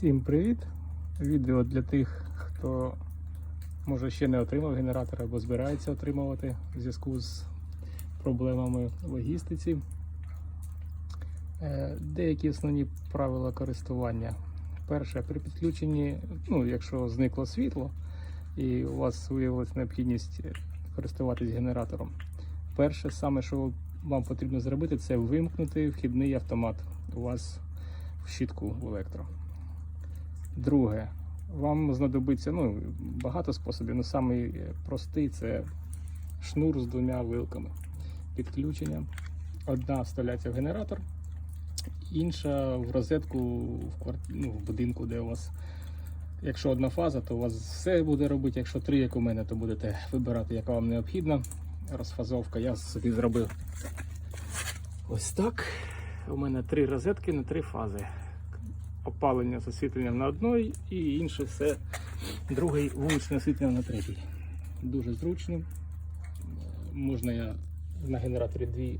Всім привіт! Відео для тих, хто може ще не отримав генератор або збирається отримувати в зв'язку з проблемами логістиці. Е, Деякі основні правила користування. Перше, при підключенні, ну, якщо зникло світло і у вас виявилася необхідність користуватись генератором. Перше, саме, що вам потрібно зробити, це вимкнути вхідний автомат у вас в щитку в електро. Друге, вам знадобиться ну, багато способів, але самий простий це шнур з двома вилками. Підключення. Одна вставляється в генератор, інша в розетку в, кварт... ну, в будинку, де у вас. Якщо одна фаза, то у вас все буде робити. Якщо три, як у мене, то будете вибирати, яка вам необхідна. Розфазовка я собі зробив ось так. У мене три розетки на три фази опалення з освітленням на одній і інше все другий вуличне освітлення на третій. Дуже зручно. Можна я на генераторі дві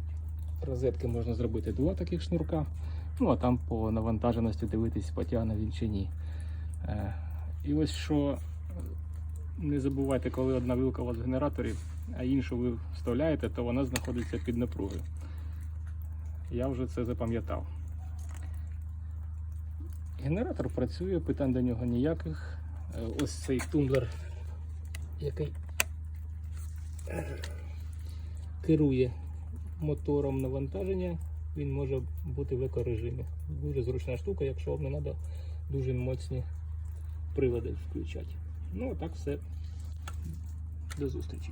розетки можна зробити два таких шнурка. Ну а там по навантаженості дивитись, потягне він чи ні. Е, І ось що не забувайте, коли одна вилка у вас в генераторі, а іншу ви вставляєте, то вона знаходиться під напругою. Я вже це запам'ятав. Генератор працює, питань до нього ніяких. Е, Ось цей тумблер, який керує мотором навантаження, він може бути в екорежимі. Дуже зручна штука, якщо вам не треба дуже моцні прилади включати. Ну, а так все. До зустрічі.